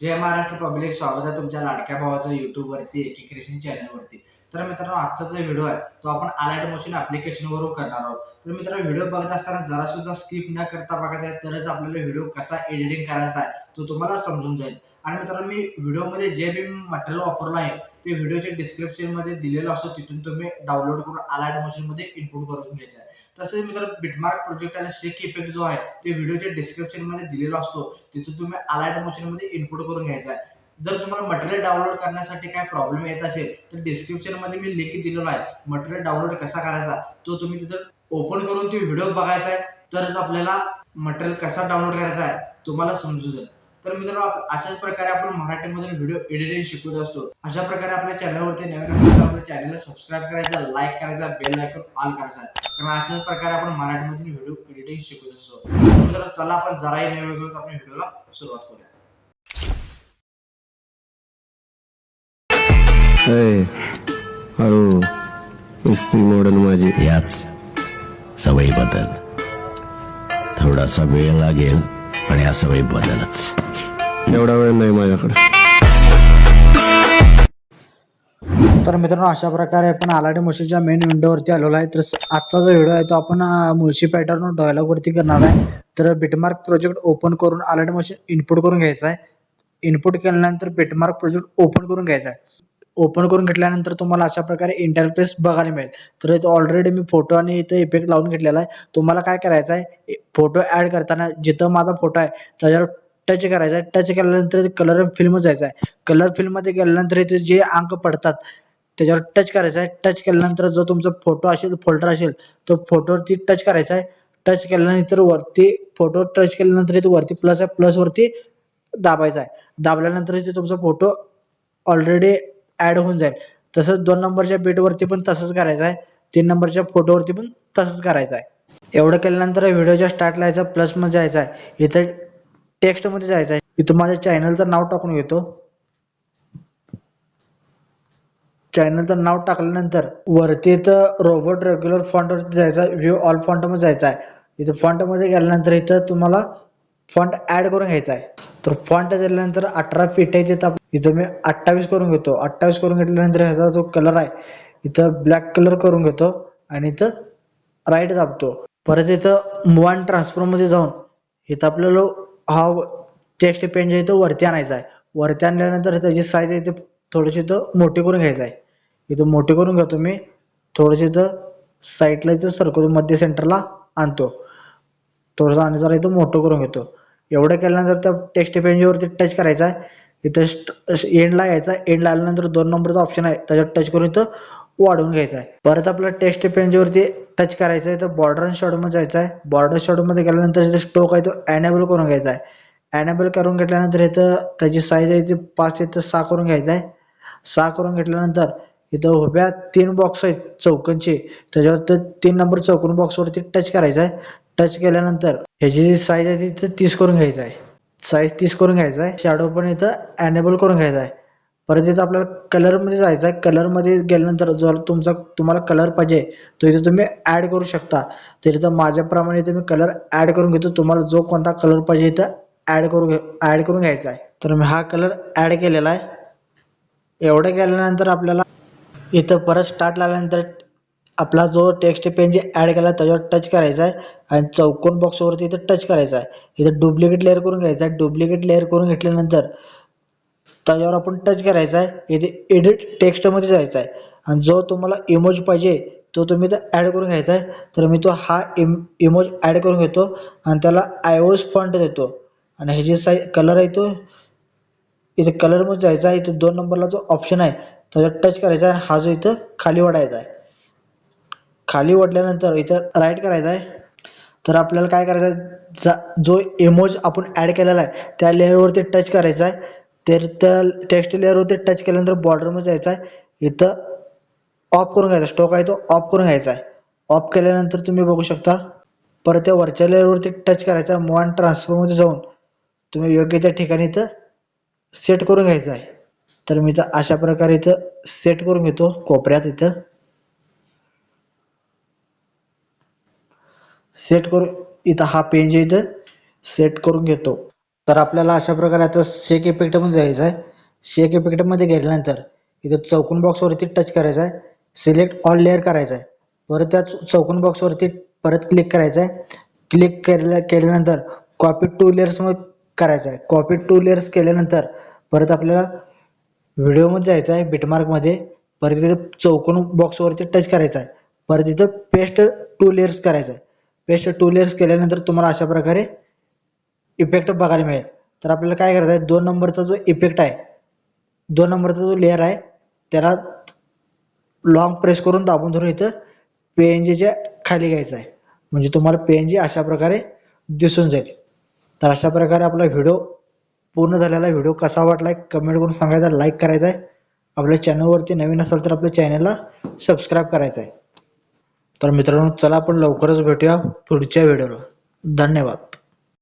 जय Maharashtra public स्वागत आहे तुमच्या लाडक्या भावाचं युट्यूबवरती एकीक्रेशन एकी चॅनलवरती तर मित्रांनो आजचा जो व्हिडिओ आहे तो आपण अलर्ट मोशन ॲप्लिकेशनवरून करणार आहोत. तर मित्रांनो व्हिडिओ बघत असताना जरासुद्धा स्किप न करता बघायचा आहे तरच आपल्याला व्हिडिओ कसा एडिटिंग करायचा आहे तो तुम्हाला समजून जाईल. आणि मित्रांनो मी व्हिडिओमध्ये जे बी मटेरियल वापरलं आहे ते व्हिडिओच्या डिस्क्रिप्शनमध्ये दिलेलं असतो. तिथून तुम्ही डाउनलोड करून अलाइट मशीनमध्ये इनपुट करून घ्यायचं आहे. तसेच मित्रांनो बिटमार्क प्रोजेक्ट आणि शेक इफेक्ट जो आहे ते व्हिडिओच्या डिस्क्रिप्शनमध्ये दिलेला असतो. तिथून तुम्ही अलाइट मशीनमध्ये इनपुट करून घ्यायचा आहे. जर तुम्हाला मटेरियल डाउनलोड करण्यासाठी काय प्रॉब्लेम येत असेल तर डिस्क्रिप्शनमध्ये मी लिंक दिलेला आहे. मटेरियल डाउनलोड कसा करायचा तो तुम्ही तिथं ओपन करून ते व्हिडिओ बघायचा आहे. तरच आपल्याला मटेरियल कसा डाउनलोड करायचा आहे तुम्हाला समजू जाईल तर मित्रांनो अशाच प्रकारे आपण मराठीमधून व्हिडिओ एडिटिंग शिकवत असतो. अशा प्रकारे आपल्या चॅनलवरती नवीन आपल्या चॅनलला सबस्क्राईब करायचा लाईक करायचा बेल आयकॉन ऑल करायचा. कारण अशाच प्रकारे आपण मराठीमधून व्हिडिओ एडिटिंग शिकवत असतो. तर मित्रांनो चला आपण जराही नवीन वेगळं आपण व्हिडिओला सुरुवात करूया. हळू इस्त्री मोडन माझी. याच सवयी बदल. थोडासा वेळ लागेल पण या सवयी बदलच. एवढा वेळ नाही माझ्याकडे. तर मित्रांनो अशा प्रकारे आपण आलाडी मुळशीच्या मेन विंडोवरती आलेलो आहे. तर आजचा जो व्हिडिओ आहे तो आपण मुळशी पॅटर्न डायलॉगवरती करणार आहे. तर बिटमार्क प्रोजेक्ट ओपन करून आलाडी मुळशी इनपुट करून घ्यायचा आहे. इनपुट केल्यानंतर बिटमार्क प्रोजेक्ट ओपन करून घ्यायचा आहे. ओपन करून घेतल्यानंतर तुम्हाला अशा प्रकारे इंटरफेस बघायला मिळेल. तर इथं ऑलरेडी मी फोटो आणि इथं इफेक्ट लावून घेतलेला आहे. तुम्हाला काय करायचं आहे? फोटो ॲड करताना जिथं माझा फोटो आहे त्याच्यावर टच करायचा आहे टच केल्यानंतर कलर फिल्म जायचा आहे कलर फिल्ममध्ये गेल्यानंतर इथे जे अंक पडतात त्याच्यावर टच करायचं आहे टच केल्यानंतर जो तुमचा फोटो असेल फोल्डर असेल तो फोटोवरती टच करायचा आहे टच केल्यानंतर वरती फोटो टच केल्यानंतर इथे वरती प्लस आहे प्लस वरती दाबायचा आहे दाबल्यानंतर इथे तुमचा फोटो ऑलरेडी ऍड होऊन जाईल. तसंच दोन नंबरच्या बीटवरती पण तसंच करायचं आहे तीन नंबरच्या फोटोवरती पण तसंच करायचं आहे एवढं केल्यानंतर व्हिडिओच्या स्टार्टला यायचा प्लसमध्ये जायचं आहे इथे टेक्स्टमध्ये जायचं आहे. इथं माझ्या चॅनलचं नाव टाकून घेतो. चॅनलचं नाव टाकल्यानंतर वरती इथं रोबोट रेग्युलर फॉन्ट वरती जायचं व्ह्यू ऑल फॉन्टमध्ये जायचं आहे. इथं फॉन्टमध्ये गेल्यानंतर इथं तुम्हाला फॉन्ट ऍड करून घ्यायचा आहे. तर फॉन्ट दिल्यानंतर अठरा फीट आहे तिथं इथं मी अठ्ठावीस करून घेतो. अठ्ठावीस करून घेतल्यानंतर ह्याचा जो कलर आहे इथं ब्लॅक कलर करून घेतो आणि इथं राईट दाबतो. परत इथं मूव अँडमध्ये जाऊन इथं आपल्याला हा टेक्स्ट पेन जे इथं वरती आणायचा आहे. वरती आणल्यानंतर त्याची साईज आहे इथे थोडीशी इथं मोठी करून घ्यायचं आहे. इथं मोठी करून घेतो मी. थोडीशी इथं साईडला इथं सरकवतो मध्य सेंटरला आणतो. थोडंसं आणि जरा इथं मोठं करून घेतो. एवढं केल्यानंतर त्या टेक्स्ट पेंजवरती टच करायचा आहे इथं एंडला यायचा एंडला आल्यानंतर दोन नंबरचा ऑप्शन आहे. त्याच्यावर टच करून इथं वाढवून घ्यायचा आहे. परत आपला टेक्स्ट पेंजवरती टच करायचं आहे तर बॉर्डर आणि जायचं आहे. बॉर्डर शॉटमध्ये गेल्यानंतर इथं स्ट्रोक आहे तो ॲनेबल करून घ्यायचा आहे. ॲनेबल करून घेतल्यानंतर इथं त्याची साईज आहे ती पाच ते इथं सहा करून घ्यायचा आहे. सहा करून घेतल्यानंतर इथं उभ्या तीन बॉक्स आहेत चौकनचे. त्याच्यावर तीन नंबर चौकोन बॉक्सवरती टच करायचा आहे. टच केल्यानंतर ह्याची जी साईज आहे ती तीस करून घ्यायचं आहे. साईज तीस करून घ्यायचा आहे. शॅडो पण इथं ॲनेबल करून घ्यायचा आहे. परत इथं आपल्याला कलरमध्ये जायचं आहे कलरमध्ये गेल्यानंतर जो तुमचा तुम्हाला कलर पाहिजे तो इथं तुम्ही ॲड करू शकता. तर इथं माझ्याप्रमाणे इथं मी कलर ॲड करून घेतो. तुम्हाला जो कोणता कलर पाहिजे इथं ॲड करू ॲड करून घ्यायचा आहे. तर मी हा कलर ॲड केलेला आहे. एवढं केल्यानंतर आपल्याला इथं परत स्टार्ट लागल्यानंतर आपला जो टेक्स्ट पेन जे ॲड केला त्याच्यावर टच करायचा आहे. आणि चौकोन बॉक्सवरती इथं टच करायचा आहे. इथं डुप्लिकेट लेअर करून घ्यायचा आहे. डुप्लिकेट लेअर करून घेतल्यानंतर त्याच्यावर आपण टच करायचा आहे. इथे एडिट टेक्स्टमध्ये जायचं आहे. आणि जो तुम्हाला इमोज पाहिजे तो तुम्ही तर ॲड करून घ्यायचा आहे. तर मी तो हा इम इमोज ॲड करून घेतो आणि त्याला आयओस फॉन्ट देतो. आणि ह्याची साई कलर आहे तो इथे कलरमध्ये जायचा आहे. इथे दोन नंबरला जो ऑप्शन आहे त्याच्यावर टच करायचा आहे. हा जो इथं खाली वाढायचा आहे. खाली ओढल्यानंतर इथं राईट करायचं आहे. तर आपल्याला काय करायचं आहे? जा- जो इमोज आपण ॲड केलेला आहे त्या लेअरवरती टच करायचा आहे. तर त्या टेक्स्ट लेअरवरती टच केल्यानंतर बॉर्डरमध्ये जायचं आहे. इथं ऑफ करून घ्यायचा. स्टॉक आहे तो ऑफ करून घ्यायचा आहे. ऑफ केल्यानंतर तुम्ही बघू शकता परत त्या वरच्या लेअरवरती टच करायचा मॉन ट्रान्सफरमध्ये जाऊन तुम्ही योग्य त्या ठिकाणी इथं सेट करून घ्यायचं आहे. तर मी इथं अशा प्रकारे इथं सेट करून घेतो कोपऱ्यात इथं. सेट करून इथं हा पेंज इथं. सेट करून घेतो. तर आपल्याला अशा प्रकारे आता शेक इफेक्ट पण जायचं आहे. शेक इफेक्टमध्ये गेल्यानंतर इथं चौकोन बॉक्सवरती टच करायचं आहे. सिलेक्ट ऑल लेअर करायचं आहे. परत त्या चौकोन बॉक्सवरती परत क्लिक करायचं आहे. क्लिक केल्या केल्यानंतर कॉपी टू लेअर्स करायचं आहे. कॉपी टू लेअर्स केल्यानंतर परत आपल्याला व्हिडिओमध्ये जायचं आहे बिटमार्कमध्ये परत तिथं चौकोन बॉक्सवरती टच करायचं आहे. परत इथं पेस्ट टू लेअर्स करायचं आहे. पेस्ट टू लेअर्स केल्यानंतर तुम्हाला अशा प्रकारे इफेक्ट बघायला मिळेल. तर आपल्याला काय करायचं आहे दोन नंबरचा जो इफेक्ट आहे दोन नंबरचा जो लेअर आहे त्याला लॉंग प्रेस करून दाबून धरून इथं पी एन जीच्या खाली घ्यायचं आहे. म्हणजे तुम्हाला पी एन जी अशा प्रकारे दिसून जाईल. तर अशा प्रकारे आपला व्हिडिओ पूर्ण झालेला व्हिडिओ कसा वाटला आहे कमेंट करून सांगायचा लाईक करायचा आहे. आपल्या चॅनलवरती नवीन असाल तर आपल्या चॅनलला सबस्क्राईब करायचं आहे. तर मित्रांनो चला आपण लवकरच भेटूया पुढच्या व्हिडिओला धन्यवाद.